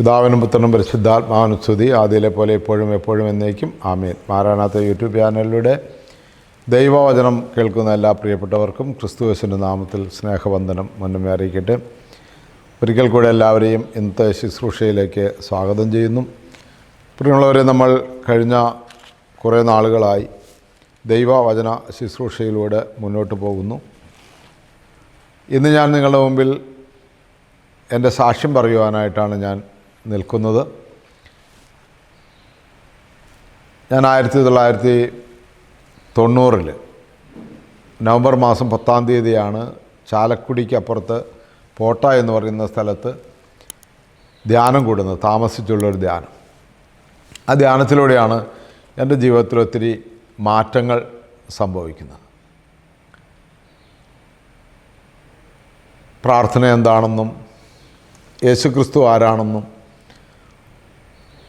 പിതാവിനും പുത്രനും പരിശുദ്ധാത്മാവിനും സ്തുതി ആദ്യയിലെ പോലെ എപ്പോഴും എപ്പോഴും എന്നേക്കും. ആമേൻ. മാരാണാത്ത യൂട്യൂബ് ചാനലിലൂടെ ദൈവവചനം കേൾക്കുന്ന എല്ലാ പ്രിയപ്പെട്ടവർക്കും ക്രിസ്തുവേശന്റെ നാമത്തിൽ സ്നേഹവന്ദനം മുന്നമേ അറിയിക്കട്ടെ. ഒരിക്കൽ കൂടെ എല്ലാവരെയും ഇന്നത്തെ ശുശ്രൂഷയിലേക്ക് സ്വാഗതം ചെയ്യുന്നു. പ്രിയമുള്ളവരെ നമ്മൾ കഴിഞ്ഞ കുറേ നാളുകളായി ദൈവവചന ശുശ്രൂഷയിലൂടെ മുന്നോട്ട് പോകുന്നു. ഇന്ന് ഞാൻ നിങ്ങളുടെ മുമ്പിൽ എന്റെ സാക്ഷ്യം പറയുവാനായിട്ടാണ് ഞാൻ നിൽക്കുന്നത്. ഞാൻ ആയിരത്തി തൊള്ളായിരത്തി തൊണ്ണൂറിൽ നവംബർ മാസം പത്താം തീയതിയാണ് ചാലക്കുടിക്ക് അപ്പുറത്ത് പോട്ട എന്ന് പറയുന്ന സ്ഥലത്ത് ധ്യാനം കൂടുന്നത് താമസിച്ചുള്ളൊരു ധ്യാനം. ആ ധ്യാനത്തിലൂടെയാണ് എന്റെ ജീവിതത്തിൽ ഒത്തിരി മാറ്റങ്ങൾ സംഭവിക്കുന്നത്. പ്രാർത്ഥന എന്താണെന്നും യേശുക്രിസ്തു ആരാണെന്നും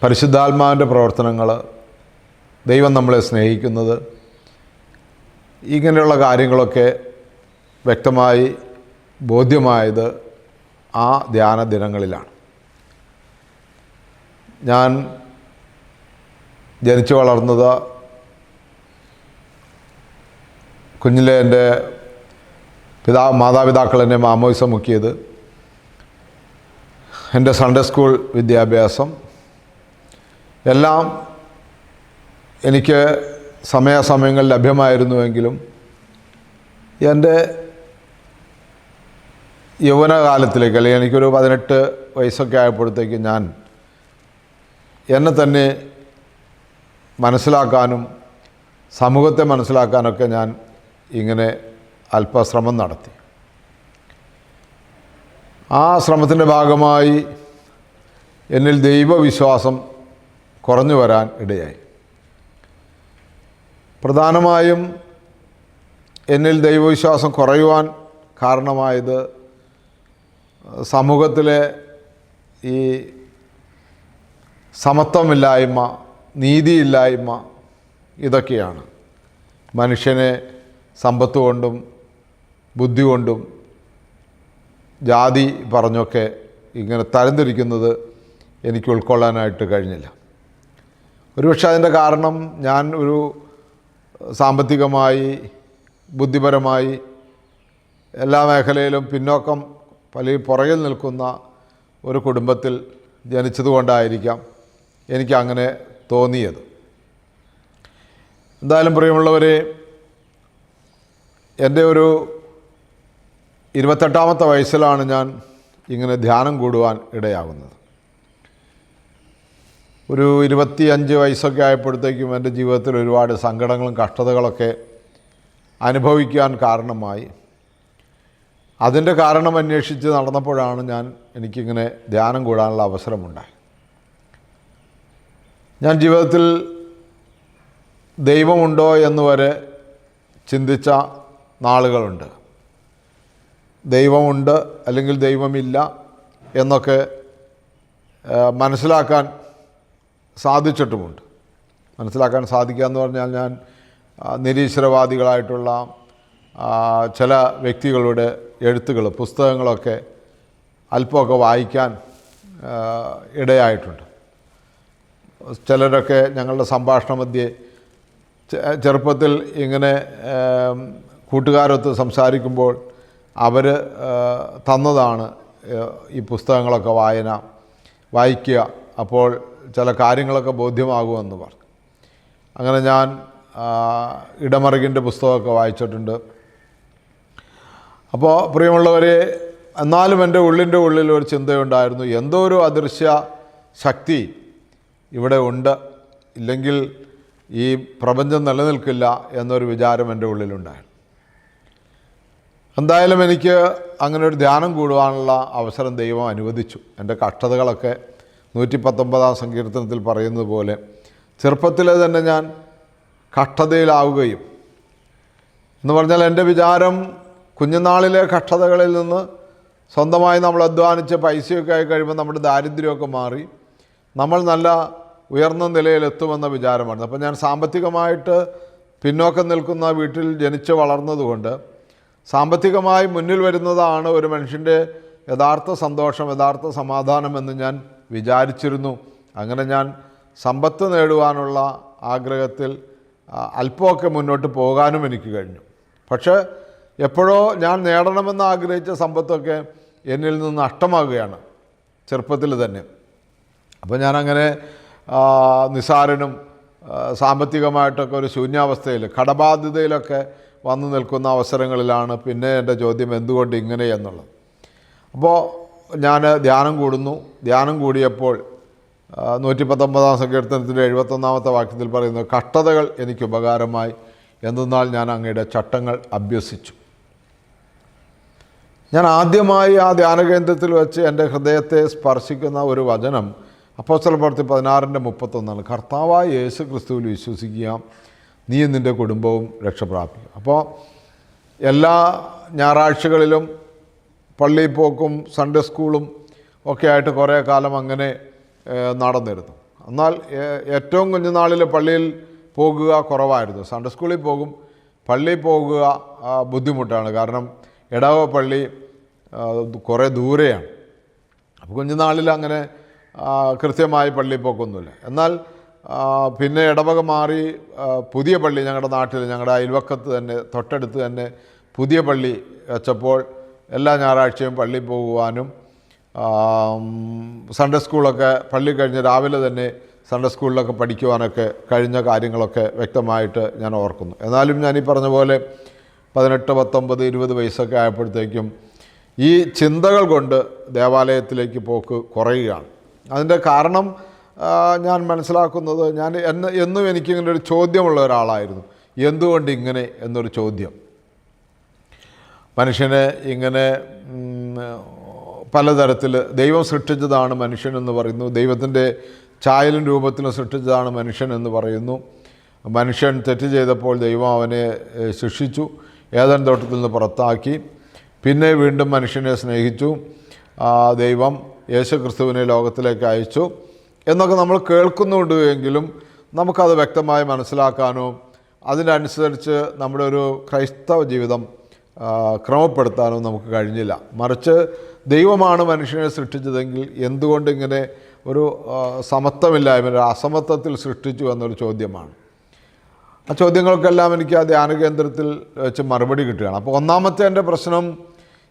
പരിശുദ്ധാത്മാവിന്റെ പ്രവർത്തനങ്ങൾ ദൈവം നമ്മളെ സ്നേഹിക്കുന്നത് ഇങ്ങനെയുള്ള കാര്യങ്ങളൊക്കെ വ്യക്തമായി ബോധ്യമായത് ആ ധ്യാന ദിനങ്ങളിലാണ്. ഞാൻ ജനിച്ചു വളർന്നത് കുഞ്ഞിലെ എന്റെ പിതാ മാതാപിതാക്കൾ എന്നെ മാമോയിസം മുക്കിയത് എന്റെ സൺഡേ സ്കൂൾ വിദ്യാഭ്യാസം എല്ലാം എനിക്ക് സമയാസമയങ്ങൾ ലഭ്യമായിരുന്നുവെങ്കിലും എന്റെ യൗവനകാലത്തിലേക്ക് അല്ലെങ്കിൽ എനിക്കൊരു പതിനെട്ട് വയസ്സൊക്കെ ആയപ്പോഴത്തേക്ക് ഞാൻ എന്നെ തന്നെ മനസ്സിലാക്കാനും സമൂഹത്തെ മനസ്സിലാക്കാനൊക്കെ ഞാൻ ഇങ്ങനെ അല്പശ്രമം നടത്തി. ആ ശ്രമത്തിന്റെ ഭാഗമായി എന്നിൽ ദൈവവിശ്വാസം കുറഞ്ഞു വരാൻ ഇടയായി. പ്രധാനമായും എന്നിൽ ദൈവവിശ്വാസം കുറയുവാൻ കാരണമായത് സമൂഹത്തിലെ ഈ സമത്വമില്ലായ്മ നീതിയില്ലായ്മ ഇതൊക്കെയാണ്. മനുഷ്യനെ സമ്പത്ത് കൊണ്ടും ബുദ്ധി കൊണ്ടും ജാതി പറഞ്ഞൊക്കെ ഇങ്ങനെ തരംതിരിക്കുന്നത് എനിക്ക് ഉൾക്കൊള്ളാനായിട്ട് കഴിഞ്ഞില്ല. ഒരുപക്ഷെ അതിന്റെ കാരണം ഞാൻ ഒരു സാമ്പത്തികമായി ബുദ്ധിപരമായി എല്ലാ മേഖലയിലും പിന്നോക്കം പല പുറകിൽ നിൽക്കുന്ന ഒരു കുടുംബത്തിൽ ജനിച്ചതുകൊണ്ടായിരിക്കാം എനിക്ക് അങ്ങനെ തോന്നിയത്. എന്തായാലും പ്രിയമുള്ളവരെ എന്റെ ഒരു ഇരുപത്തെട്ടാമത്തെ വയസ്സിലാണ് ഞാൻ ഇങ്ങനെ ധ്യാനം കൂടുവാൻ ഇടയാകുന്നത് ഒരു ഇരുപത്തി അഞ്ച് വയസ്സൊക്കെ ആയപ്പോഴത്തേക്കും എന്റെ ജീവിതത്തിൽ ഒരുപാട് സങ്കടങ്ങളും കഷ്ടതകളൊക്കെ അനുഭവിക്കാൻ കാരണമായി. അതിന്റെ കാരണം അന്വേഷിച്ച് നടന്നപ്പോഴാണ് ഞാൻ എനിക്കിങ്ങനെ ധ്യാനം കൂടാനുള്ള അവസരമുണ്ടായി ഞാൻ ജീവിതത്തിൽ ദൈവമുണ്ടോ എന്ന് വരെ ചിന്തിച്ച നാളുകളുണ്ട്. ദൈവമുണ്ട് അല്ലെങ്കിൽ ദൈവമില്ല എന്നൊക്കെ മനസ്സിലാക്കാൻ സാധിച്ചിട്ടുമുണ്ട്. മനസ്സിലാക്കാൻ സാധിക്കുക എന്ന് പറഞ്ഞാൽ ഞാൻ നിരീശ്വരവാദികളായിട്ടുള്ള ചില വ്യക്തികളുടെ എഴുത്തുകൾ പുസ്തകങ്ങളൊക്കെ അല്പമൊക്കെ വായിക്കാൻ ഇടയായിട്ടുണ്ട്. ചിലരൊക്കെ ഞങ്ങളുടെ സംഭാഷണ മധ്യേ ചെറുപ്പത്തിൽ ഇങ്ങനെ കൂട്ടുകാരൊത്ത് സംസാരിക്കുമ്പോൾ അവർ തന്നതാണ് ഈ പുസ്തകങ്ങളൊക്കെ വായന വായിക്കുക. അപ്പോൾ ചില കാര്യങ്ങളൊക്കെ ബോധ്യമാകുമെന്ന് പറഞ്ഞു. അങ്ങനെ ഞാൻ ഇടമറുകിന്റെ പുസ്തകമൊക്കെ വായിച്ചിട്ടുണ്ട്. അപ്പോൾ പ്രിയമുള്ളവരെ എന്നാലും എന്റെ ഉള്ളിന്റെ ഉള്ളിൽ ഒരു ചിന്തയുണ്ടായിരുന്നു എന്തോ ഒരു അദൃശ്യ ശക്തി ഇവിടെ ഉണ്ട് ഇല്ലെങ്കിൽ ഈ പ്രപഞ്ചം നിലനിൽക്കില്ല എന്നൊരു വിചാരം എന്റെ ഉള്ളിലുണ്ടായിരുന്നു. എന്തായാലും എനിക്ക് അങ്ങനെ ഒരു ധ്യാനം കൂടുവാനുള്ള അവസരം ദൈവം അനുവദിച്ചു. എന്റെ കഷ്ടതകളൊക്കെ നൂറ്റി പത്തൊമ്പതാം സങ്കീർത്തനത്തിൽ പറയുന്നത് പോലെ ചെറുപ്പത്തിലെ തന്നെ ഞാൻ കഷ്ടതയിലാവുകയും എന്ന് പറഞ്ഞാൽ എന്റെ വിചാരം കുഞ്ഞുനാളിലെ കഷ്ടതകളിൽ നിന്ന് സ്വന്തമായി നമ്മൾ അധ്വാനിച്ച് പൈസയൊക്കെ ആയി കഴിയുമ്പോൾ നമ്മുടെ ദാരിദ്ര്യമൊക്കെ മാറി നമ്മൾ നല്ല ഉയർന്ന നിലയിലെത്തുമെന്ന വിചാരമാണ്. അപ്പോൾ ഞാൻ സാമ്പത്തികമായിട്ട് പിന്നോക്കം നിൽക്കുന്ന വീട്ടിൽ ജനിച്ച് വളർന്നതുകൊണ്ട് സാമ്പത്തികമായി മുന്നിൽ വരുന്നതാണ് ഒരു മനുഷ്യന്റെ യഥാർത്ഥ സന്തോഷം യഥാർത്ഥ സമാധാനമെന്ന് ഞാൻ വിചാരിച്ചിരുന്നു. അങ്ങനെ ഞാൻ സമ്പത്ത് നേടുവാനുള്ള ആഗ്രഹത്തിൽ അല്പമൊക്കെ മുന്നോട്ട് പോകാനും എനിക്ക് കഴിഞ്ഞു. പക്ഷേ എപ്പോഴോ ഞാൻ നേടണമെന്ന് ആഗ്രഹിച്ച സമ്പത്തൊക്കെ എന്നിൽ നിന്ന് നഷ്ടമാകുകയാണ് ചെറുപ്പത്തിൽ തന്നെ. അപ്പോൾ ഞാനങ്ങനെ നിസാരനും സാമ്പത്തികമായിട്ടൊക്കെ ഒരു ശൂന്യാവസ്ഥയിൽ കടബാധ്യതയിലൊക്കെ വന്നു നിൽക്കുന്ന അവസരങ്ങളിലാണ് പിന്നെ എന്റെ ചോദ്യം എന്തുകൊണ്ട് ഇങ്ങനെ എന്നുള്ളത്. അപ്പോൾ ഞാൻ ധ്യാനം കൂടുന്നു. ധ്യാനം കൂടിയപ്പോൾ നൂറ്റി പത്തൊമ്പതാം സങ്കീർത്തനത്തിന്റെ എഴുപത്തൊന്നാമത്തെ വാക്യത്തിൽ പറയുന്നു കഷ്ടതകൾ എനിക്ക് ഉപകാരമായി. എന്തെന്നാൽ ഞാൻ അങ്ങയുടെ ചട്ടങ്ങൾ അഭ്യസിച്ചു. ഞാൻ ആദ്യമായി ആ ധ്യാന കേന്ദ്രത്തിൽ വെച്ച് എന്റെ ഹൃദയത്തെ സ്പർശിക്കുന്ന ഒരു വചനം അപ്പോസ്തല പ്രവർത്തി പതിനാറിന്റെ മുപ്പത്തൊന്നാണ്. കർത്താവായ യേശു ക്രിസ്തുവിൽ വിശ്വസിക്കുക. നീ നിന്റെ കുടുംബവും രക്ഷപ്രാപിക്കും അപ്പോൾ എല്ലാ ഞായറാഴ്ചകളിലും പള്ളിയിൽ പോക്കും സൺഡേ സ്കൂളും ഒക്കെ ആയിട്ട് കുറേ കാലം അങ്ങനെ നടന്നിരുന്നു. എന്നാൽ ഏറ്റവും കുഞ്ഞുനാളിൽ പള്ളിയിൽ പോകുക കുറവായിരുന്നു. സൺഡേ സ്കൂളിൽ പോകും പള്ളിയിൽ പോകുക ബുദ്ധിമുട്ടാണ്. കാരണം ഇടവ പള്ളി കുറേ ദൂരെയാണ്. അപ്പോൾ കുഞ്ഞുനാളിൽ അങ്ങനെ കൃത്യമായി പള്ളി പോക്കൊന്നുമില്ല. എന്നാൽ പിന്നെ ഇടവക മാറി പുതിയ പള്ളി ഞങ്ങളുടെ നാട്ടിൽ ഞങ്ങളുടെ അയൽവക്കത്ത് തന്നെ തൊട്ടടുത്ത് തന്നെ പുതിയ പള്ളി വെച്ചപ്പോൾ എല്ലാ ഞായറാഴ്ചയും പള്ളിയിൽ പോകുവാനും സൺഡേ സ്കൂളൊക്കെ പള്ളി കഴിഞ്ഞ് രാവിലെ തന്നെ സൺഡേ സ്കൂളിലൊക്കെ പഠിക്കുവാനൊക്കെ കഴിഞ്ഞ കാര്യങ്ങളൊക്കെ വ്യക്തമായിട്ട് ഞാൻ ഓർക്കുന്നു. എന്നാലും ഞാൻ ഈ പറഞ്ഞ പോലെ പതിനെട്ട് പത്തൊമ്പത് ഇരുപത് വയസ്സൊക്കെ ആയപ്പോഴത്തേക്കും ഈ ചിന്തകൾ കൊണ്ട് ദേവാലയത്തിലേക്ക് പോക്ക് കുറയുകയാണ്. അതിന്റെ കാരണം ഞാൻ മനസ്സിലാക്കുന്നത് ഞാൻ എന്ന് എന്നും എനിക്കിങ്ങനെ ഒരു ചോദ്യമുള്ള ഒരാളായിരുന്നു. എന്തുകൊണ്ട് ഇങ്ങനെ എന്നൊരു ചോദ്യം. മനുഷ്യനെ ഇങ്ങനെ പലതരത്തിൽ ദൈവം സൃഷ്ടിച്ചതാണ് മനുഷ്യൻ എന്ന് പറയുന്നു. ദൈവത്തിന്റെ ചായലും രൂപത്തിലും സൃഷ്ടിച്ചതാണ് മനുഷ്യൻ എന്ന് പറയുന്നു. മനുഷ്യൻ തെറ്റ് ചെയ്തപ്പോൾ ദൈവം അവനെ ശിക്ഷിച്ചു ഏതൻ തോട്ടത്തിൽ നിന്ന് പുറത്താക്കി. പിന്നെ വീണ്ടും മനുഷ്യനെ സ്നേഹിച്ചു. ദൈവം യേശു ക്രിസ്തുവിനെ ലോകത്തിലേക്ക് അയച്ചു. എന്നൊക്കെ നമ്മൾ കേൾക്കുന്നുണ്ട് എങ്കിലും നമുക്കത് വ്യക്തമായി മനസ്സിലാക്കാനോ അതിനനുസരിച്ച് നമ്മുടെ ഒരു ക്രൈസ്തവ ജീവിതം ക്രമപ്പെടുത്താനോ നമുക്ക് കഴിഞ്ഞില്ല. മറിച്ച് ദൈവമാണ് മനുഷ്യനെ സൃഷ്ടിച്ചതെങ്കിൽ എന്തുകൊണ്ട് ഇങ്ങനെ ഒരു സമത്വമില്ലായ്മ ഒരു അസമത്വത്തിൽ സൃഷ്ടിച്ചു എന്നൊരു ചോദ്യമാണ്. ആ ചോദ്യങ്ങൾക്കെല്ലാം എനിക്ക് ആ ധ്യാന കേന്ദ്രത്തിൽ വെച്ച് മറുപടി കിട്ടുകയാണ്. അപ്പോൾ ഒന്നാമത്തെ എന്റെ പ്രശ്നം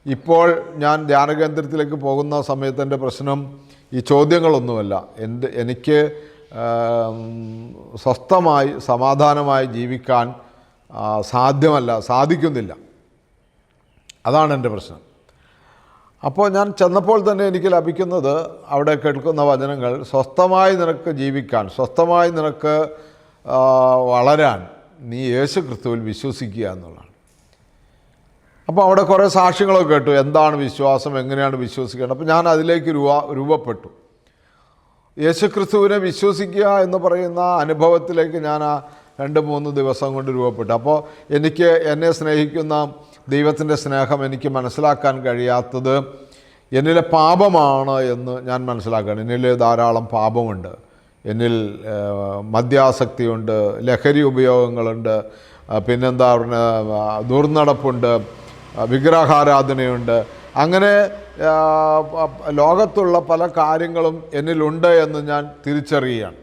ഇപ്പോൾ ഞാൻ ധ്യാന കേന്ദ്രത്തിലേക്ക് പോകുന്ന സമയത്ത് എന്റെ പ്രശ്നം ഈ ചോദ്യങ്ങളൊന്നുമല്ല. എന്റെ എനിക്ക് സ്വസ്ഥമായി സമാധാനമായി ജീവിക്കാൻ സാധ്യമല്ല സാധിക്കുന്നില്ല. അതാണ് എന്റെ പ്രശ്നം. അപ്പോൾ ഞാൻ ചെന്നപ്പോൾ തന്നെ എനിക്ക് ലഭിക്കുന്നത് അവിടെ കേൾക്കുന്ന വചനങ്ങൾ സ്വസ്ഥമായി നിനക്ക് ജീവിക്കാൻ സ്വസ്ഥമായി നിനക്ക് വളരാൻ നീ യേശു ക്രിസ്തുവിൽ വിശ്വസിക്കുക എന്നുള്ളതാണ്. അപ്പോൾ അവിടെ കുറേ സാക്ഷ്യങ്ങളൊക്കെ കേട്ടു. എന്താണ് വിശ്വാസം? എങ്ങനെയാണ് വിശ്വസിക്കേണ്ടത്? അപ്പോൾ ഞാൻ അതിലേക്ക് രൂപ രൂപപ്പെട്ടു. യേശുക്രിസ്തുവിനെ വിശ്വസിക്കുക എന്ന് പറയുന്ന അനുഭവത്തിലേക്ക് ഞാൻ ആ രണ്ട് മൂന്ന് ദിവസം കൊണ്ട് രൂപപ്പെട്ടു. അപ്പോൾ എനിക്ക് എന്നെ സ്നേഹിക്കുന്ന ദൈവത്തിന്റെ സ്നേഹം എനിക്ക് മനസ്സിലാക്കാൻ കഴിയാത്തത് എന്നിലെ പാപമാണ് എന്ന് ഞാൻ മനസ്സിലാക്കുകയാണ്. എന്നിൽ ധാരാളം പാപമുണ്ട്. എന്നിൽ മദ്യാസക്തിയുണ്ട് ലഹരി ഉപയോഗങ്ങളുണ്ട് പിന്നെന്താ പറയുക ദുർനടപ്പുണ്ട് വിഗ്രഹാരാധനയുണ്ട്. അങ്ങനെ ലോകത്തുള്ള പല കാര്യങ്ങളും എന്നിലുണ്ട് എന്ന് ഞാൻ തിരിച്ചറിയുകയാണ്.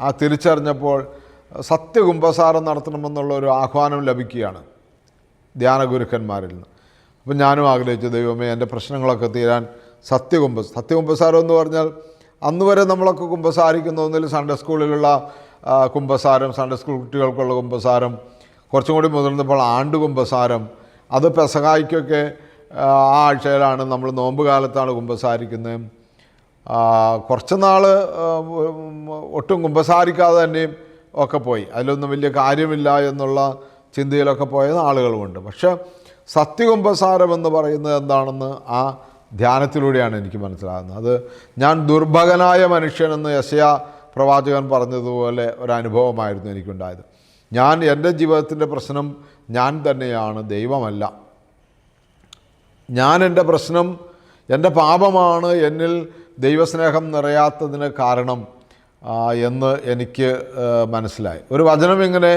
ആ തിരിച്ചറിഞ്ഞപ്പോൾ സത്യകുംഭസാരം നടത്തണമെന്നുള്ള ഒരു ആഹ്വാനം ലഭിക്കുകയാണ്. ധ്യാനഗുരുക്കന്മാരിൽ നിന്ന്. അപ്പം ഞാനും ആഗ്രഹിച്ചു ദൈവമേ എന്റെ പ്രശ്നങ്ങളൊക്കെ തീരാൻ സത്യകുംഭ സത്യകുംഭസാരം എന്ന് പറഞ്ഞാൽ അന്ന് വരെ നമ്മളൊക്കെ കുംഭസാരിക്കുന്ന ഒന്നിൽ സൺഡേ സ്കൂളിലുള്ള കുംഭസാരം സൺഡേ സ്കൂൾ കുട്ടികൾക്കുള്ള കുംഭസാരം കുറച്ചും കൂടി മുതിർന്നപ്പോൾ ആണ്ട് കുംഭസാരം അത് പെസഹായിക്കൊക്കെ ആ ആഴ്ചയിലാണ് നമ്മൾ നോമ്പ് കാലത്താണ് കുംഭസാരിക്കുന്നത്. കുറച്ച് നാൾ ഒട്ടും കുംഭസാരിക്കാതെ തന്നെയും ഒക്കെ പോയി. അതിലൊന്നും വലിയ കാര്യമില്ല എന്നുള്ള ചിന്തയിലൊക്കെ പോയത് ആളുകളുമുണ്ട്. പക്ഷേ സത്യകുംഭസാരം എന്ന് പറയുന്നത് എന്താണെന്ന് ആ ധ്യാനത്തിലൂടെയാണ് എനിക്ക് മനസ്സിലാകുന്നത്. അത് ഞാൻ ദുർഭകനായ മനുഷ്യനെന്ന് യശയ പ്രവാചകൻ പറഞ്ഞതുപോലെ ഒരു അനുഭവമായിരുന്നു എനിക്കുണ്ടായത്. ഞാൻ എന്റെ ജീവിതത്തിന്റെ പ്രശ്നം ഞാൻ തന്നെയാണ് ദൈവമല്ല. ഞാൻ എന്റെ പ്രശ്നം എന്റെ പാപമാണ് എന്നിൽ ദൈവസ്നേഹം നിറയാത്തതിന് കാരണം എന്ന് എനിക്ക് മനസ്സിലായി. ഒരു വചനം ഇങ്ങനെ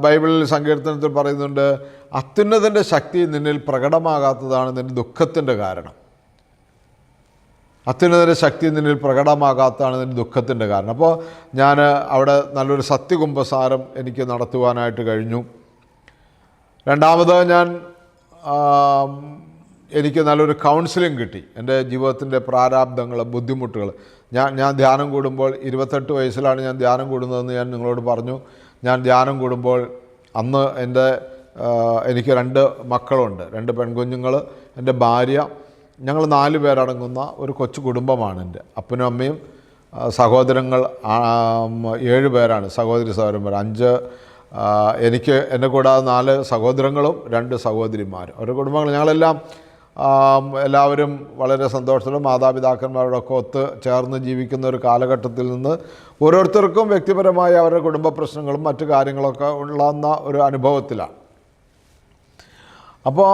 ബൈബിളിൽ സങ്കീർത്തനത്തിൽ പറയുന്നുണ്ട് അത്യുന്നതിന്റെ ശക്തി നിന്നിൽ പ്രകടമാകാത്തതാണ് നിന്റെ ദുഃഖത്തിന്റെ കാരണം. അത്യുന്നതിന്റെ ശക്തി നിന്നിൽ പ്രകടമാകാത്തതാണ് നിന്റെ ദുഃഖത്തിന്റെ കാരണം. അപ്പോൾ ഞാൻ അവിടെ നല്ലൊരു സത്യകുംഭസാരം എനിക്ക് നടത്തുവാനായിട്ട് കഴിഞ്ഞു. രണ്ടാമത് ഞാൻ എനിക്ക് നല്ലൊരു കൗൺസിലിംഗ് കിട്ടി. എന്റെ ജീവിതത്തിന്റെ പ്രാരാബ്ദങ്ങൾ ബുദ്ധിമുട്ടുകൾ. ഞാൻ ഞാൻ ധ്യാനം കൂടുമ്പോൾ ഇരുപത്തെട്ട് വയസ്സിലാണ് ഞാൻ ധ്യാനം കൂടുന്നതെന്ന് ഞാൻ നിങ്ങളോട് പറഞ്ഞു. ഞാൻ ധ്യാനം കൂടുമ്പോൾ അന്ന് എന്റെ എനിക്ക് രണ്ട് മക്കളുണ്ട്. രണ്ട് പെൺകുഞ്ഞുങ്ങൾ എന്റെ ഭാര്യ. ഞങ്ങൾ നാല് പേരടങ്ങുന്ന ഒരു കൊച്ചു കുടുംബമാണ് എന്റെ. അപ്പനും അമ്മയും സഹോദരങ്ങൾ ഏഴ് പേരാണ്. സഹോദരി സഹോദരന്മാർ അഞ്ച് എനിക്ക് എന്നെ കൂടാതെ നാല് സഹോദരങ്ങളും രണ്ട് സഹോദരിമാരും. ഓരോ കുടുംബങ്ങൾ ഞങ്ങളെല്ലാം എല്ലാവരും വളരെ സന്തോഷത്തിലും മാതാപിതാക്കന്മാരോടൊക്കെ ഒത്ത് ചേർന്ന് ജീവിക്കുന്ന ഒരു കാലഘട്ടത്തിൽ നിന്ന് ഓരോരുത്തർക്കും വ്യക്തിപരമായി അവരുടെ കുടുംബ പ്രശ്നങ്ങളും മറ്റു കാര്യങ്ങളൊക്കെ ഉള്ളന്ന ഒരു അനുഭവത്തിലാണ്. അപ്പോൾ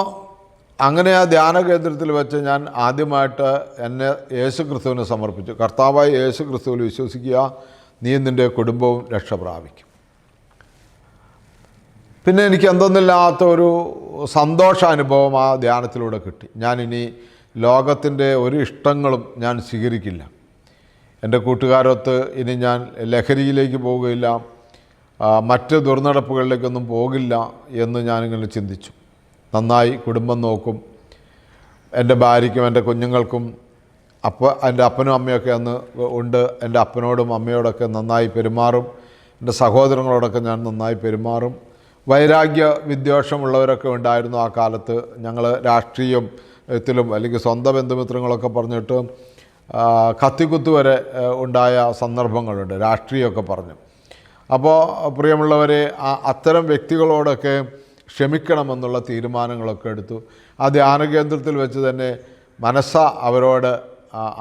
അങ്ങനെ ആ ധ്യാന കേന്ദ്രത്തിൽ വെച്ച് ഞാൻ ആദ്യമായിട്ട് എന്നെ യേശു ക്രിസ്തുവിന് സമർപ്പിച്ചു. കർത്താവായ യേശു ക്രിസ്തുവിൽ വിശ്വസിക്കുക നീ നിന്റെ കുടുംബവും രക്ഷ പ്രാപിക്കും പിന്നെ എനിക്ക് എന്തെന്നില്ലാത്ത ഒരു സന്തോഷാനുഭവം ആ ധ്യാനത്തിലൂടെ കിട്ടി. ഞാനിനി ലോകത്തിന്റെ ഒരു ഇഷ്ടങ്ങളും ഞാൻ സ്വീകരിക്കില്ല. എന്റെ കൂട്ടുകാരൊത്ത് ഇനി ഞാൻ ലഹരിയിലേക്ക് പോവുകയില്ല മറ്റ് ദുർനടപ്പുകളിലേക്കൊന്നും പോകില്ല എന്ന് ഞാനിങ്ങനെ ചിന്തിച്ചു. നന്നായി കുടുംബം നോക്കും എന്റെ ഭാര്യയ്ക്കും എന്റെ കുഞ്ഞുങ്ങൾക്കും അപ്പ എന്റെ അപ്പനും അമ്മയൊക്കെ അന്ന് ഉണ്ട് എന്റെ അപ്പനോടും അമ്മയോടൊക്കെ നന്നായി പെരുമാറും എന്റെ സഹോദരങ്ങളോടൊക്കെ ഞാൻ നന്നായി പെരുമാറും. വൈരാഗ്യ വിദ്വേഷമുള്ളവരൊക്കെ ഉണ്ടായിരുന്നു ആ കാലത്ത്. ഞങ്ങൾ രാഷ്ട്രീയത്തിലും അല്ലെങ്കിൽ സ്വന്തം ബന്ധുമിത്രങ്ങളൊക്കെ പറഞ്ഞിട്ട് കത്തിക്കുത്തു വരെ ഉണ്ടായ സന്ദർഭങ്ങളുണ്ട്. രാഷ്ട്രീയമൊക്കെ പറഞ്ഞു. അപ്പോൾ പ്രിയമുള്ളവരെ അത്തരം വ്യക്തികളോടൊക്കെ ക്ഷമിക്കണമെന്നുള്ള തീരുമാനങ്ങളൊക്കെ എടുത്തു. ആ ധ്യാന കേന്ദ്രത്തിൽ വെച്ച് തന്നെ മനസ്സ അവരോട്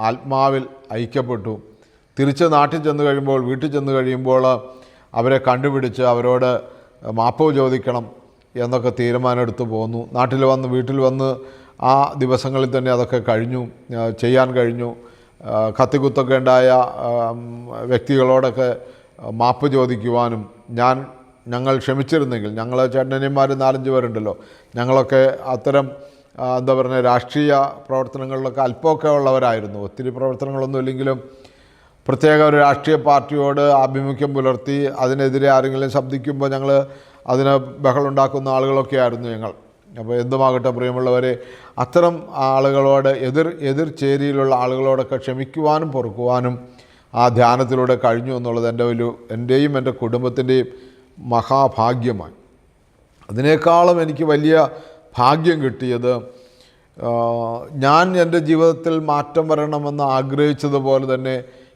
ആത്മാവിൽ ഐക്യപ്പെട്ടു. തിരിച്ച് നാട്ടിൽ ചെന്ന് കഴിയുമ്പോൾ വീട്ടിൽ ചെന്ന് കഴിയുമ്പോൾ അവരെ കണ്ടുപിടിച്ച് അവരോട് മാപ്പ് ചോദിക്കണം എന്നൊക്കെ തീരുമാനമെടുത്ത് പോന്നു. നാട്ടിൽ വന്ന് വീട്ടിൽ വന്ന് ആ ദിവസങ്ങളിൽ തന്നെ അതൊക്കെ കഴിഞ്ഞു ചെയ്യാൻ കഴിഞ്ഞു. കത്തിക്കുത്തൊക്കെ ഉണ്ടായ വ്യക്തികളോടൊക്കെ മാപ്പ് ചോദിക്കുവാനും ഞാൻ ഞങ്ങൾ ക്ഷമിച്ചിരുന്നെങ്കിൽ ഞങ്ങൾ ചേട്ടനിയന്മാർ നാലഞ്ച് പേരുണ്ടല്ലോ ഞങ്ങളൊക്കെ അത്തരം എന്താ പറയുക രാഷ്ട്രീയ പ്രവർത്തനങ്ങളിലൊക്കെ അല്പമൊക്കെ ഉള്ളവരായിരുന്നു. ഒത്തിരി പ്രവർത്തനങ്ങളൊന്നും ഇല്ലെങ്കിലും പ്രത്യേക ഒരു രാഷ്ട്രീയ പാർട്ടിയോട് ആഭിമുഖ്യം പുലർത്തി അതിനെതിരെ ആരെങ്കിലും ശബ്ദിക്കുമ്പോൾ ഞങ്ങൾ അതിന് ബഹളുണ്ടാക്കുന്ന ആളുകളൊക്കെ ആയിരുന്നു ഞങ്ങൾ. അപ്പോൾ എന്തുമാകട്ടെ പ്രിയമുള്ളവരെ അത്തരം ആളുകളോട് എതിർ എതിർ ചേരിയിലുള്ള ആളുകളോടൊക്കെ ക്ഷമിക്കുവാനും പൊറുക്കുവാനും ആ ധ്യാനത്തിലൂടെ കഴിഞ്ഞു എന്നുള്ളത് എന്റെ ഒരു എന്റെയും എന്റെ കുടുംബത്തിന്റെയും മഹാഭാഗ്യമായി. അതിനേക്കാളും എനിക്ക് വലിയ ഭാഗ്യം കിട്ടിയത് ഞാൻ എന്റെ ജീവിതത്തിൽ മാറ്റം വരണമെന്ന് ആഗ്രഹിച്ചതുപോലെ തന്നെ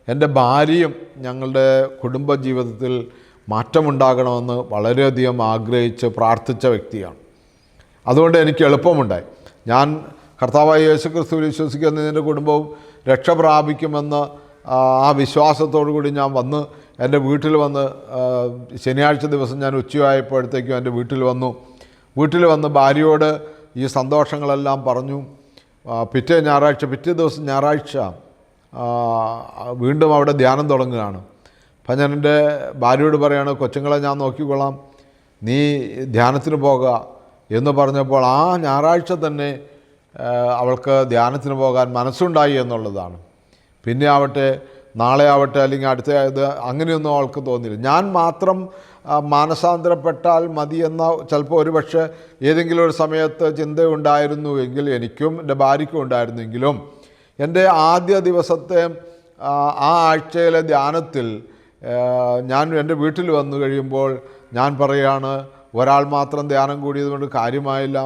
എന്റെ ഭാര്യയും ഞങ്ങളുടെ കുടുംബ ജീവിതത്തിൽ മാറ്റമുണ്ടാകണമെന്ന് വളരെയധികം ആഗ്രഹിച്ച് പ്രാർത്ഥിച്ച വ്യക്തിയാണ്. അതുകൊണ്ട് എനിക്ക് എളുപ്പമുണ്ടായി. ഞാൻ കർത്താവായ യേശു ക്രിസ്തുവിൽ വിശ്വസിക്കുന്ന എന്റെ കുടുംബവും രക്ഷ പ്രാപിക്കുമെന്ന് ആ, വിശ്വാസത്തോടു കൂടി ഞാൻ വന്ന് എന്റെ വീട്ടിൽ വന്ന് ശനിയാഴ്ച ദിവസം ഞാൻ ഉച്ചയായപ്പോഴത്തേക്കും എന്റെ വീട്ടിൽ വന്നു. വീട്ടിൽ വന്ന് ഭാര്യയോട് ഈ സന്തോഷങ്ങളെല്ലാം പറഞ്ഞു. പിറ്റേ ഞായറാഴ്ച പിറ്റേ ദിവസം ഞായറാഴ്ച വീണ്ടും അവിടെ ധ്യാനം തുടങ്ങുകയാണ്. എന്റെ ഭാര്യയോട് പറയാണ് കൊച്ചുങ്ങളെ ഞാൻ നോക്കിക്കൊള്ളാം. നീ ധ്യാനത്തിന് പോകുക എന്ന് പറഞ്ഞപ്പോൾ ആ ഞായറാഴ്ച തന്നെ അവൾക്ക് ധ്യാനത്തിന് പോകാൻ മനസ്സുണ്ടായി എന്നുള്ളതാണ്. പിന്നെ ആവട്ടെ നാളെ ആവട്ടെ അല്ലെങ്കിൽ അടുത്ത ഇത് അങ്ങനെയൊന്നും അവൾക്ക് തോന്നിയില്ല. ഞാൻ മാത്രം മാനസാന്തരപ്പെട്ടാൽ മതി എന്ന ചിലപ്പോൾ ഒരുപക്ഷെ ഏതെങ്കിലും ഒരു സമയത്ത് ചിന്തയുണ്ടായിരുന്നു എങ്കിൽ എനിക്കും എന്റെ ഭാര്യയ്ക്കും ഉണ്ടായിരുന്നെങ്കിലും എന്റെ ആദ്യ ദിവസത്തെ ആ, ആഴ്ചയിലെ ധ്യാനത്തിൽ ഞാൻ എന്റെ വീട്ടിൽ വന്നു കഴിയുമ്പോൾ ഞാൻ പറയുകയാണ് ഒരാൾ മാത്രം ധ്യാനം കൂടിയതുകൊണ്ട് കാര്യമായില്ല.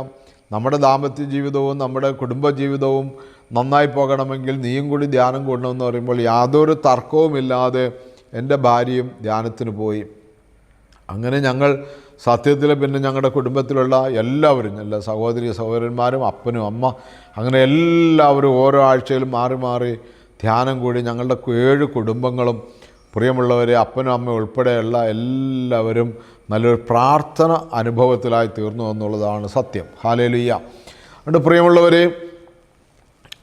നമ്മുടെ ദാമ്പത്യ ജീവിതവും നമ്മുടെ കുടുംബ ജീവിതവും നന്നായി പോകണമെങ്കിൽ നീയും കൂടി ധ്യാനം കൂടണമെന്ന് പറയുമ്പോൾ യാതൊരു തർക്കവുമില്ലാതെ എന്റെ ഭാര്യയും ധ്യാനത്തിന് പോയി. അങ്ങനെ ഞങ്ങൾ സത്യത്തിൽ പിന്നെ ഞങ്ങളുടെ കുടുംബത്തിലുള്ള എല്ലാവരും എല്ലാ സഹോദരി സഹോദരന്മാരും അപ്പനും അമ്മ അങ്ങനെ എല്ലാവരും ഓരോ ആഴ്ചയിലും മാറി മാറി ധ്യാനം കൂടി ഞങ്ങളുടെ ഏഴ് കുടുംബങ്ങളും പ്രിയമുള്ളവരെ അപ്പനും അമ്മയും ഉൾപ്പെടെയുള്ള എല്ലാവരും നല്ലൊരു പ്രാർത്ഥന അനുഭവത്തിലായി തീർന്നു എന്നുള്ളതാണ് സത്യം. ഹാലേലുയ്യ അതുകൊണ്ട് പ്രിയമുള്ളവരെ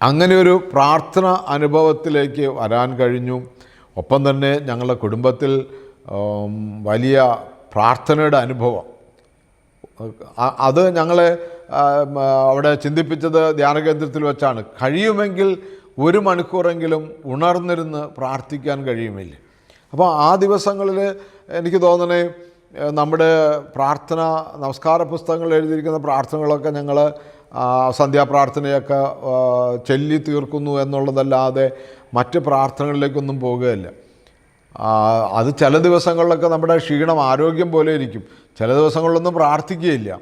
അങ്ങനെ ഒരു പ്രാർത്ഥന അനുഭവത്തിലേക്ക് വരാൻ കഴിഞ്ഞു. ഒപ്പം തന്നെ ഞങ്ങളുടെ കുടുംബത്തിൽ വലിയ പ്രാർത്ഥനയുടെ അനുഭവം. അത് ഞങ്ങളെ അവിടെ ചിന്തിപ്പിച്ചത് ധ്യാനകേന്ദ്രത്തിൽ വെച്ചാണ്. കഴിയുമെങ്കിൽ ഒരു മണിക്കൂറെങ്കിലും ഉണർന്നിരുന്ന് പ്രാർത്ഥിക്കാൻ കഴിയുമില്ല. അപ്പോൾ ആ ദിവസങ്ങളിൽ എനിക്ക് തോന്നണേ നമ്മുടെ പ്രാർത്ഥന നമസ്കാര പുസ്തകങ്ങളിൽ എഴുതിയിരിക്കുന്ന പ്രാർത്ഥനകളൊക്കെ ഞങ്ങൾ സന്ധ്യാപ്രാർത്ഥനയൊക്കെ ചൊല്ലി തീർക്കുന്നു എന്നുള്ളതല്ലാതെ മറ്റ് പ്രാർത്ഥനകളിലേക്കൊന്നും പോകുകയില്ല. അത് ചില ദിവസങ്ങളിലൊക്കെ നമ്മുടെ ക്ഷീണം ആരോഗ്യം പോലെ ഇരിക്കും. ചില ദിവസങ്ങളിലൊന്നും പ്രാർത്ഥിക്കുകയില്ല.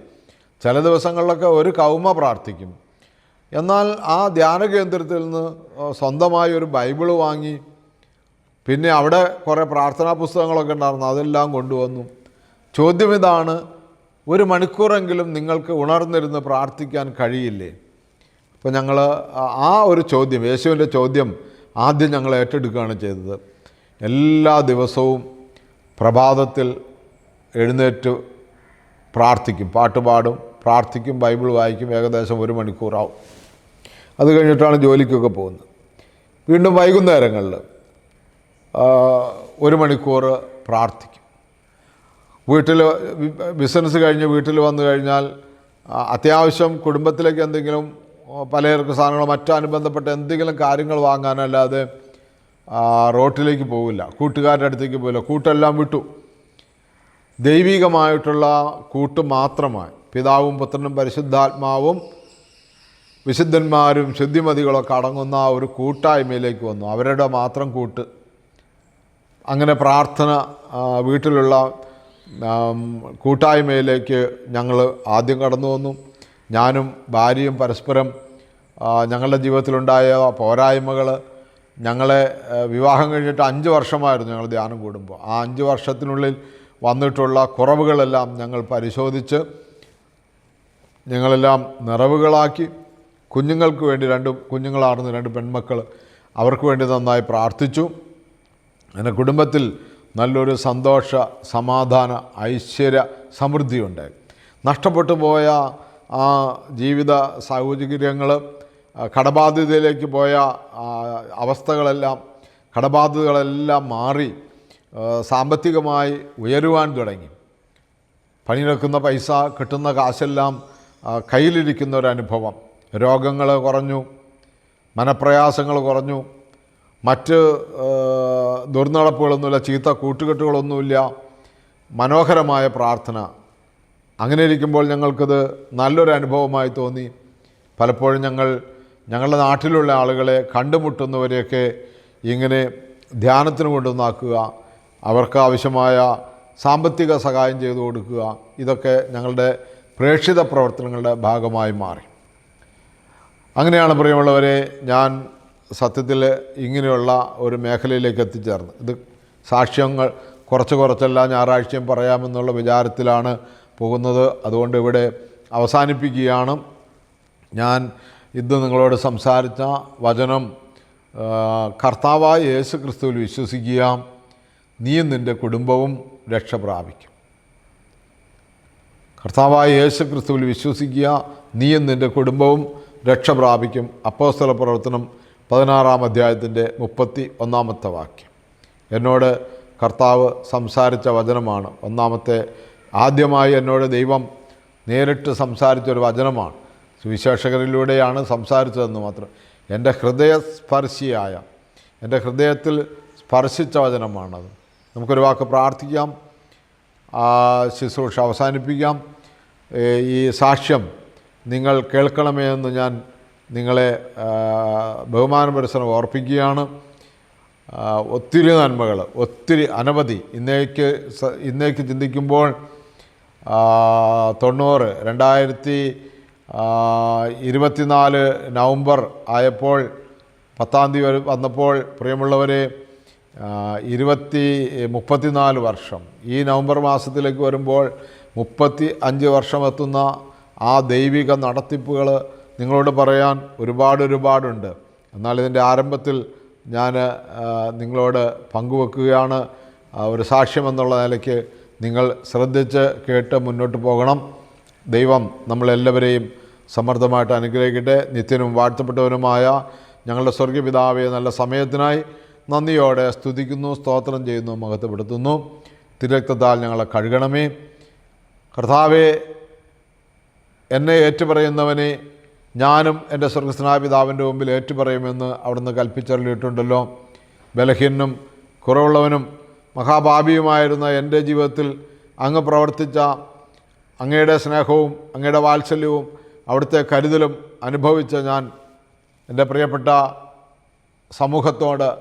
ചില ദിവസങ്ങളിലൊക്കെ ഒരു കൗമ പ്രാർത്ഥിക്കും. എന്നാൽ ആ ധ്യാന കേന്ദ്രത്തിൽ നിന്ന് സ്വന്തമായി ഒരു ബൈബിൾ വാങ്ങി പിന്നെ അവിടെ കുറേ പ്രാർത്ഥനാ പുസ്തകങ്ങളൊക്കെ ഉണ്ടായിരുന്നു അതെല്ലാം കൊണ്ടുവന്നു. ചോദ്യം ഇതാണ് ഒരു മണിക്കൂറെങ്കിലും നിങ്ങൾക്ക് ഉണർന്നിരുന്ന് പ്രാർത്ഥിക്കാൻ കഴിയില്ലേ? അപ്പോൾ ഞങ്ങൾ ആ ഒരു ചോദ്യം യേശുവിന്റെ ചോദ്യം ആദ്യം ഞങ്ങൾ ഏറ്റെടുക്കുകയാണ് ചെയ്തത്. എല്ലാ ദിവസവും പ്രഭാതത്തിൽ എഴുന്നേറ്റ് പ്രാർത്ഥിക്കും പാട്ടുപാടും പ്രാർത്ഥിക്കും ബൈബിൾ വായിക്കും ഏകദേശം ഒരു മണിക്കൂറാവും. അത് കഴിഞ്ഞിട്ടാണ് ജോലിക്കൊക്കെ പോകുന്നത്. വീണ്ടും വൈകുന്നേരങ്ങളിൽ ഒരു മണിക്കൂർ പ്രാർത്ഥിക്കും. വീട്ടിൽ ബിസിനസ് കഴിഞ്ഞ് വീട്ടിൽ വന്നു കഴിഞ്ഞാൽ അത്യാവശ്യം കുടുംബത്തിലേക്ക് എന്തെങ്കിലും പലചരക്ക് സാധനങ്ങളോ മറ്റോ അനുബന്ധപ്പെട്ട എന്തെങ്കിലും കാര്യങ്ങൾ വാങ്ങാനല്ലാതെ റോട്ടിലേക്ക് പോകില്ല കൂട്ടുകാരുടെ അടുത്തേക്ക് പോകില്ല കൂട്ടെല്ലാം വിട്ടു. ദൈവികമായിട്ടുള്ള കൂട്ട് മാത്രമായി. പിതാവും പുത്രനും പരിശുദ്ധാത്മാവും വിശുദ്ധന്മാരും ശുദ്ധിമതികളൊക്കെ അടങ്ങുന്ന ഒരു കൂട്ടായ്മയിലേക്ക് വന്നു. അവരുടെ മാത്രം കൂട്ട്. അങ്ങനെ പ്രാർത്ഥന വീട്ടിലുള്ള കൂട്ടായ്മയിലേക്ക് ഞങ്ങൾ ആദ്യം കടന്നു വന്നു. ഞാനും ഭാര്യയും പരസ്പരം ഞങ്ങളുടെ ജീവിതത്തിലുണ്ടായ പോരായ്മകൾ ഞങ്ങളെ വിവാഹം കഴിഞ്ഞിട്ട് അഞ്ച് വർഷമായിരുന്നു ഞങ്ങൾ ധ്യാനം കൂടുമ്പോൾ. ആ അഞ്ച് വർഷത്തിനുള്ളിൽ വന്നിട്ടുള്ള കുറവുകളെല്ലാം ഞങ്ങൾ പരിശോധിച്ച് ഞങ്ങളെല്ലാം നിറവുകളാക്കി കുഞ്ഞുങ്ങൾക്ക് വേണ്ടി രണ്ട് കുഞ്ഞുങ്ങളാർന്ന് രണ്ട് പെൺമക്കൾ അവർക്ക് വേണ്ടി നന്നായി പ്രാർത്ഥിച്ചു. അങ്ങനെ കുടുംബത്തിൽ നല്ലൊരു സന്തോഷ സമാധാന ഐശ്വര്യ സമൃദ്ധിയുണ്ടായി. നഷ്ടപ്പെട്ടു പോയ ആ ജീവിത സാഹചര്യങ്ങൾ കടബാധ്യതയിലേക്ക് പോയ അവസ്ഥകളെല്ലാം കടബാധ്യതകളെല്ലാം മാറി സാമ്പത്തികമായി ഉയരുവാൻ തുടങ്ങി. പണിയെടുക്കുന്ന പൈസ കിട്ടുന്ന കാശെല്ലാം കയ്യിലിരിക്കുന്ന ഒരു അനുഭവം. രോഗങ്ങൾ കുറഞ്ഞു മനപ്രയാസങ്ങൾ കുറഞ്ഞു മറ്റ് ദുർനടപ്പുകളൊന്നുമില്ല ചീത്ത കൂട്ടുകെട്ടുകളൊന്നുമില്ല മനോഹരമായ പ്രാർത്ഥന. അങ്ങനെ ഇരിക്കുമ്പോൾ ഞങ്ങൾക്കത് നല്ലൊരു അനുഭവമായി തോന്നി. പലപ്പോഴും ഞങ്ങൾ ഞങ്ങളുടെ നാട്ടിലുള്ള ആളുകളെ കണ്ടുമുട്ടുന്നവരെയൊക്കെ ഇങ്ങനെ ധ്യാനത്തിന് കൊണ്ടുവന്നാക്കുക അവർക്ക് ആവശ്യമായ സാമ്പത്തിക സഹായം ചെയ്തു കൊടുക്കുക ഇതൊക്കെ ഞങ്ങളുടെ പ്രേക്ഷിത പ്രവർത്തനങ്ങളുടെ ഭാഗമായി മാറി. അങ്ങനെയാണ് പ്രിയമുള്ളവരെ ഞാൻ സത്യത്തിൽ ഇങ്ങനെയുള്ള ഒരു മേഖലയിലേക്ക് എത്തിച്ചേർന്ന് ഇത് സാക്ഷ്യങ്ങൾ കുറച്ച് കുറച്ചെല്ലാം ഞായറാഴ്ചയും പറയാമെന്നുള്ള വിചാരത്തിലാണ് പോകുന്നത്. അതുകൊണ്ട് ഇവിടെ അവസാനിപ്പിക്കുകയാണ്. ഞാൻ ഇത് നിങ്ങളോട് സംസാരിച്ച വചനം കർത്താവായ യേശു ക്രിസ്തുവിൽ വിശ്വസിക്കുക. നീയും നിന്റെ കുടുംബവും രക്ഷ പ്രാപിക്കും. കർത്താവായ യേശു ക്രിസ്തുവിൽ വിശ്വസിക്കുക. നീയും നിന്റെ കുടുംബവും രക്ഷ പ്രാപിക്കും. അപ്പോസ്തല പ്രവർത്തനം പതിനാറാം അധ്യായത്തിന്റെ മുപ്പത്തി ഒന്നാമത്തെ വാക്യം. എന്നോട് കർത്താവ് സംസാരിച്ച വചനമാണ്. ഒന്നാമത്തെ ആദ്യമായി എന്നോട് ദൈവം നേരിട്ട് സംസാരിച്ചൊരു വചനമാണ്. സുവിശേഷകരിലൂടെയാണ് സംസാരിച്ചതെന്ന് മാത്രം. എന്റെ ഹൃദയസ്പർശിയായ എന്റെ ഹൃദയത്തിൽ സ്പർശിച്ച വചനമാണത്. നമുക്കൊരു വാക്ക് പ്രാർത്ഥിക്കാം. ആ ശുശ്രൂഷ അവസാനിപ്പിക്കാം. ഈ സാക്ഷ്യം നിങ്ങൾ കേൾക്കണമേ എന്ന് ഞാൻ നിങ്ങളെ ബഹുമാനപരിസരം ബഹുമാന പരിസരം ഓർപ്പിക്കുകയാണ് ഒത്തിരി നന്മകൾ ഒത്തിരി അനവധി. ഇന്നേക്ക് ഇന്നേക്ക് ചിന്തിക്കുമ്പോൾ തൊണ്ണൂറ് രണ്ടായിരത്തി ഇരുപത്തിനാല് നവംബർ ആയപ്പോൾ പത്താം തീയതി വന്നപ്പോൾ പ്രിയമുള്ളവരെ ഇരുപത്തി മുപ്പത്തിനാല് വർഷം. ഈ നവംബർ മാസത്തിലേക്ക് വരുമ്പോൾ മുപ്പത്തി അഞ്ച് വർഷം എത്തുന്ന ആ ദൈവിക നടത്തിപ്പുകൾ നിങ്ങളോട് പറയാൻ ഒരുപാട് ഒരുപാടുണ്ട്. എന്നാൽ ഇതിന്റെ ആരംഭത്തിൽ ഞാൻ നിങ്ങളോട് പങ്കുവെക്കുകയാണ്. ഒരു സാക്ഷ്യം എന്നുള്ള നിലയ്ക്ക് നിങ്ങൾ ശ്രദ്ധിച്ച് കേട്ട് മുന്നോട്ട് പോകണം. ദൈവം നമ്മളെല്ലാവരെയും സമർത്ഥമായിട്ട് അനുഗ്രഹിക്കട്ടെ. നിത്യനും വാഴ്ത്തപ്പെട്ടവനുമായ ഞങ്ങളുടെ സ്വർഗപിതാവെ നല്ല സമയത്തിനായി നന്ദിയോടെ സ്തുതിക്കുന്നു സ്തോത്രം ചെയ്യുന്നു മഹത്വപ്പെടുത്തുന്നു. തിരക്തത്താൽ ഞങ്ങളെ കഴുകണമേ. കർത്താവെ എന്നെ ഏറ്റുപറയുന്നവനെ ഞാനും എന്റെ സ്വർഗസ്നായ പിതാവിന്റെ മുമ്പിൽ ഏറ്റുപറയുമെന്ന് അവിടുന്ന് കൽപ്പിച്ചറിയിട്ടുണ്ടല്ലോ ബലഹീനും കുറവുള്ളവനും മഹാഭാപിയുമായിരുന്ന എന്റെ ജീവിതത്തിൽ അങ്ങ് പ്രവർത്തിച്ച അങ്ങയുടെ സ്നേഹവും അങ്ങയുടെ വാത്സല്യവും അവിടുത്തെ കരുതലും അനുഭവിച്ച ഞാൻ എന്റെ പ്രിയപ്പെട്ട സമൂഹത്തോട്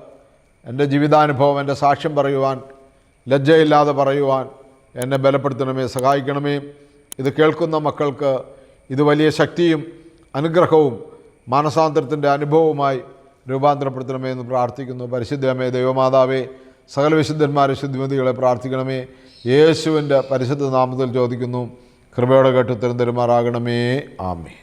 എന്റെ ജീവിതാനുഭവം എന്റെ സാക്ഷ്യം പറയുവാൻ ലജ്ജയില്ലാതെ പറയുവാൻ എന്നെ ബലപ്പെടുത്തണമേ സഹായിക്കണമേ. ഇത് കേൾക്കുന്ന മക്കൾക്ക് ഇത് വലിയ ശക്തിയും അനുഗ്രഹവും മാനസാന്തരത്തിന്റെ അനുഭവവുമായി രൂപാന്തരപ്പെടുത്തണമേ എന്ന് പ്രാർത്ഥിക്കുന്നു പരിശുദ്ധമേ ദൈവമാതാവേ സകല വിശുദ്ധന്മാരെ ശുദ്ധിമതികളെ പ്രാർത്ഥിക്കണമേ. യേശുവിന്റെ പരിശുദ്ധ നാമത്തിൽ ചോദിക്കുന്നു. കൃപയോടെ കേട്ട് തരുമാറാകണമേ. ആമേ